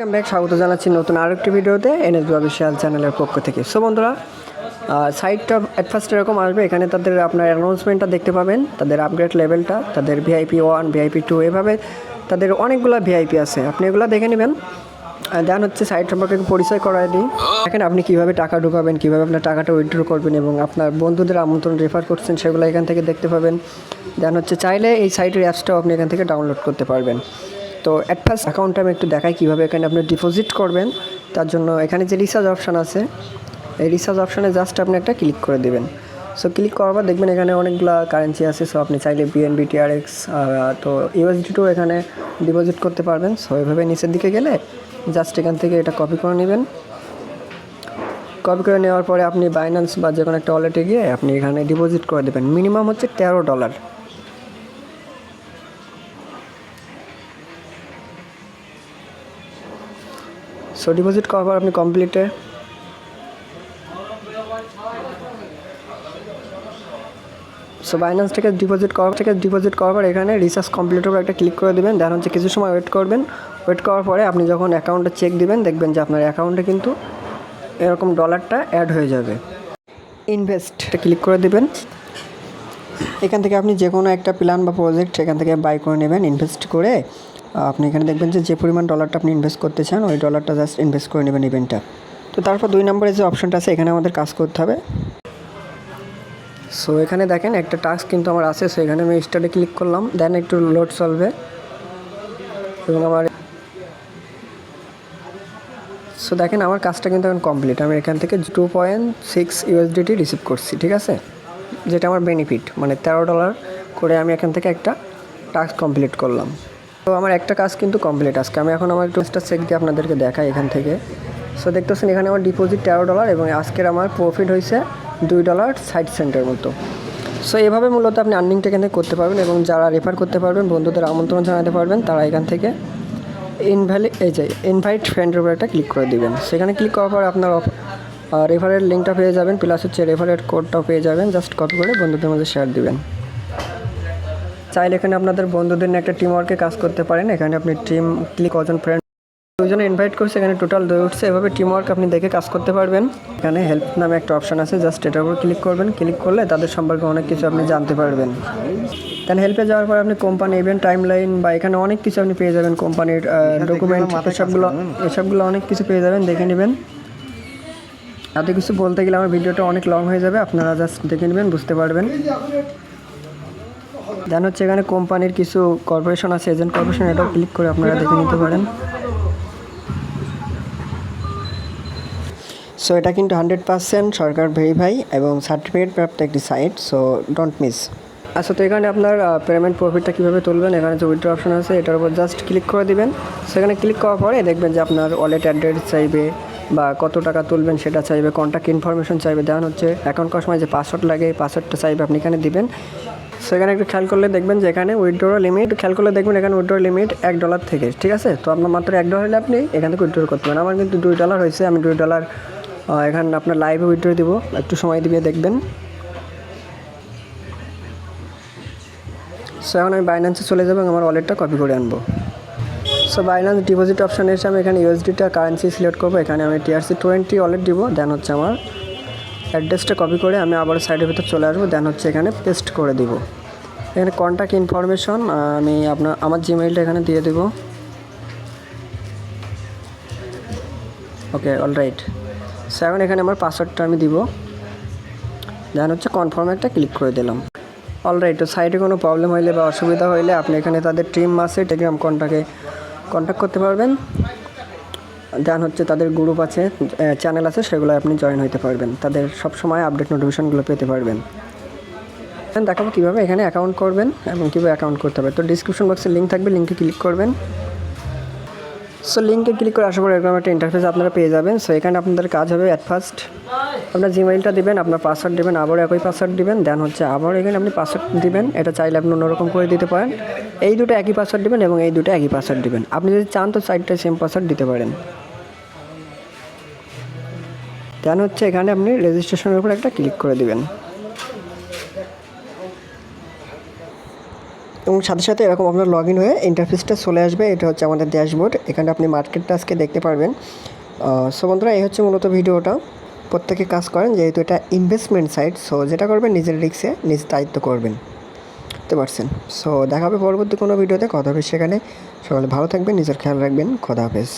Welcome back স্বাগত জানাচ্ছি নতুন আরেকটি ভিডিওতে, এনএস অফিসিয়াল চ্যানেলের পক্ষ থেকে। সো বন্ধুরা সাইটটা অ্যাট ফার্স্ট এরকম আসবে, এখানে তাদের আপনার অ্যানাউন্সমেন্টটা দেখতে পাবেন, তাদের আপগ্রেড লেভেলটা তাদের ভিআইপি ওয়ান ভিআইপি টু এভাবে তাদের অনেকগুলো ভিআইপি আছে। আপনি এগুলো দেখে নেবেন। দেন হচ্ছে সাইট সম্পর্কে পরিচয় করাই দিই। দেখেন, আপনি কীভাবে টাকা ঢুকাবেন, কীভাবে আপনার টাকাটা উইথড্র করবেন এবং আপনার বন্ধুদের আমন্ত্রণ রেফার করছেন, সেগুলো এখান থেকে দেখতে পাবেন। দেন হচ্ছে চাইলে এই সাইটের অ্যাপসটাও আপনি এখান থেকে ডাউনলোড করতে পারবেন। তো অ্যাট ফার্স্ট অ্যাকাউন্টটা আমি একটু দেখাই কীভাবে এখানে আপনি ডিপোজিট করবেন, তার জন্য এখানে যে রিচার্জ অপশান আছে, এই রিচার্জ অপশানে জাস্ট আপনি একটা ক্লিক করে দেবেন। সো ক্লিক করার পর দেখবেন এখানে অনেকগুলো কারেন্সি আছে সো আপনি চাইলে বিএনবি টিআরএক্স তো ইউএসডিটিও এখানে ডিপোজিট করতে পারবেন। সো এভাবে নিচের দিকে গেলে জাস্ট এখান থেকে এটা কপি করে নেবেন। কপি করে নেওয়ার পরে আপনি বাইন্যান্স বা যে কোনো একটা ওয়ালেটে গিয়ে আপনি এখানে ডিপোজিট করে দেবেন। মিনিমাম হচ্ছে তেরো ডলার সো ডিপোজিট করার পর আপনি কমপ্লিটে সো বাইন্যান্স থেকে ডিপোজিট করার থেকে ডিপোজিট করার পর এখানে রিচার্জ কমপ্লিটের উপর একটা ক্লিক করে দেবেন। দেন হচ্ছে কিছু সময় ওয়েট করবেন। ওয়েট করার পরে আপনি যখন অ্যাকাউন্টে চেক দিবেন দেখবেন যে আপনার অ্যাকাউন্টে কিন্তু এরকম ডলারটা অ্যাড হয়ে যাবে। ইনভেস্টে ক্লিক করে দেবেন। এখান থেকে আপনি যে কোনো একটা প্ল্যান বা প্রজেক্ট সেখান থেকে বাই করে নেবেন ইনভেস্ট করে। আপনি এখানে দেখবেন যে যে পরিমাণ ডলারটা আপনি ইনভেস্ট করতে চান, ওই ডলারটা জাস্ট ইনভেস্ট করে নেবেন ইভেন্টটা তো তারপর দুই নম্বরে যে অপশনটা আছে, এখানে আমাদের কাজ করতে হবে। সো এখানে দেখেন, একটা টাস্ক কিন্তু আমার আছে সো এখানে আমি স্টার্টে ক্লিক করলাম দেন একটু লোড চলবে। এবং আমার সো দেখেন, আমার কাজটা কিন্তু এখন কমপ্লিট আমি এখান থেকে two point six USDT receive করছি, ঠিক আছে? যেটা আমার বেনিফিট মানে তেরো ডলার করে আমি এখান থেকে একটা টাস্ক কমপ্লিট করলাম। তো আমার একটা কাজ কিন্তু কমপ্লিট আজকে। আমি এখন আমার একটু চেক দিয়ে আপনাদেরকে দেখাই এখান থেকে। সো দেখতেছেন এখানে আমার ডিপোজিট তেরো ডলার এবং আজকের আমার প্রফিট হয়েছে দুই ডলার ষাট সেন্টের মতো। সো এভাবে মূলত আপনি আর্নিংটা এখান থেকে করতে পারবেন এবং যারা রেফার করতে পারবেন, বন্ধুদের আমন্ত্রণ জানাতে পারবেন, তারা এখান থেকে ইনভ্যালি এই যে ইনভাইট ফ্রেন্ডের উপর একটা ক্লিক করে দিবেন। সেখানে ক্লিক করার পর আপনার রেফারের লিঙ্কটা পেয়ে যাবেন প্লাস হচ্ছে রেফারের কোডটাও পেয়ে যাবেন। জাস্ট কপি করে বন্ধুদের মধ্যে শেয়ার দিবেন। চাইলে এখানে আপনাদের বন্ধুদের নিয়ে একটা টিম ওয়ার্কে কাজ করতে পারেন। এখানে আপনি টিম ক্লিক কজন ফ্রেন্ড দুজনে ইনভাইট করছে এখানে টোটাল দুই উঠছে। এভাবে টিম ওয়ার্ক আপনি দেখে কাজ করতে পারবেন। এখানে হেল্প নামে একটা অপশন আছে জাস্ট এটার উপর ক্লিক করবেন। ক্লিক করলে তাদের সম্পর্কে অনেক কিছু আপনি জানতে পারবেন। দেন হেল্পে যাওয়ার পর আপনি কোম্পানি ইভেন্ট টাইম লাইন বা এখানে অনেক কিছু আপনি পেয়ে যাবেন কোম্পানির ডকুমেন্ট এসবগুলো এসবগুলো অনেক কিছু পেয়ে যাবেন দেখে নেবেন। এত কিছু বলতে গেলে আমার ভিডিওটা অনেক লং হয়ে যাবে আপনারা জাস্ট দেখে নেবেন বুঝতে পারবেন। দেন হচ্ছে এখানে কোম্পানির কিছু কর্পোরেশন আছে, এজেন্ট কর্পোরেশন, এটাও ক্লিক করে আপনারা দেখে নিতে পারেন। সো এটা কিন্তু হান্ড্রেড পার্সেন্ট সরকার ভেরিফাই এবং সার্টিফিকেট প্রাপ্ত একটি সাইট সো ডোন্ট মিস আচ্ছা তো এখানে আপনার পেমেন্ট প্রফিটটা কীভাবে তুলবেন? এখানে যে উইথড্র অপশন আছে, এটার উপর জাস্ট ক্লিক করে দিবেন। সেখানে ক্লিক করার পরে দেখবেন যে আপনার ওয়ালেট অ্যাড্রেস চাইবে বা কত টাকা তুলবেন সেটা চাইবে কন্ট্যাক্ট ইনফরমেশন চাইবে। দেওয়ান হচ্ছে অ্যাকাউন্ট করার সময় যে পাসওয়ার্ড লাগে পাসওয়ার্ডটা চাইবে, আপনি এখানে দিবেন। সেখানে একটু খেয়াল করলে দেখবেন যে এখানে উইথড্র লিমিট খেয়াল করলে দেখবেন এখানে উইথড্র লিমিট এক ডলার থেকে, ঠিক আছে? তো আপনার মাত্র এক ডলার হলে আপনি এখান থেকে উইথড্র করতে পারেন। আমার কিন্তু দুই ডলার হয়েছে, আমি দুই ডলার এখানে আপনার লাইভে উইথড্র দিব। একটু সময় দিবে দেখবেন। সো এখন আমি বাইন্যান্সে চলে যাব আমার ওয়ালেটটা কপি করে আনব। সো বাইন্যান্স ডিপোজিট অপশানে এসে আমি এখানে ইউএসডিটা কারেন্সি সিলেক্ট করব। এখানে আমি টিআরসি টোয়েন্টি ওয়ালেট দিব। দেন হচ্ছে আমার অ্যাড্রেসটা কপি করে আমি আবার সাইডের ভিতর চলে আসব দেন হচ্ছে এখানে পেস্ট করে দিব। এখানে কন্ট্যাক্ট ইনফরমেশন আমি আপনার, আমার জিমেইলটা এখানে দিয়ে দেবো। ওকে অল রাইট সো এখন এখানে আমার পাসওয়ার্ডটা আমি দিব। দেন হচ্ছে কনফার্ম একটা ক্লিক করে দিলাম। অলরাইট তো সাইটে কোনো প্রবলেম হইলে বা অসুবিধা হইলে আপনি এখানে তাদের টিম আছে টেলিগ্রাম কন্ট্যাক্টে কন্ট্যাক্ট করতে পারবেন। দেন হচ্ছে তাদের গ্রুপ আছে চ্যানেল আছে সেগুলো আপনি জয়েন হতে পারবেন। তাদের সব সময় আপডেট নোটিফিকেশনগুলো পেতে পারবেন। দেন দেখাবো কীভাবে এখানে অ্যাকাউন্ট করবেন এবং কীভাবে অ্যাকাউন্ট করতে হবে। তো ডিসক্রিপশন বক্সে লিঙ্ক থাকবে লিঙ্কে ক্লিক করবেন। সো লিঙ্কে ক্লিক করে আসার পর এরকম একটা ইন্টারফেস আপনারা পেয়ে যাবেন। সো এখানে আপনাদের কাজ হবে অ্যাট ফার্স্ট আপনার জিমেইলটা দিবেন, আপনার পাসওয়ার্ড দিবেন, আবার একই পাসওয়ার্ড দিবেন দেন হচ্ছে আবার এখানে আপনি পাসওয়ার্ড দিবেন। এটা চাইলে আপনি অন্যরকম করে দিতে পারেন। এই দুটো একই পাসওয়ার্ড দিবেন এবং এই দুটো একই পাসওয়ার্ড দিবেন। আপনি যদি চান তো সাইডটা সেম পাসওয়ার্ড দিতে পারেন। দেন হচ্ছে এখানে আপনি রেজিস্ট্রেশনের উপর একটা ক্লিক করে দেবেন। এবং সাথে সাথে এরকম আপনার লগ ইন হয়ে ইন্টারফেসটা চলে আসবে, এটা হচ্ছে আমাদের ড্যাশবোর্ড এখানে আপনি মার্কেটটা আজকে দেখতে পারবেন। সো বন্ধুরা, এই হচ্ছে মূলত ভিডিওটা। প্রত্যেকে কাজ করেন, যেহেতু এটা ইনভেস্টমেন্ট সাইট সো যেটা করবেন, নিজের রিক্সে নিজ দায়িত্ব করবেন। বুঝতে পারছেন? সো দেখা হবে পরবর্তী কোনো ভিডিওতে, কথা হবে সেখানে। সকালে ভালো থাকবেন, নিজের খেয়াল রাখবেন, খোদা হাফেজ।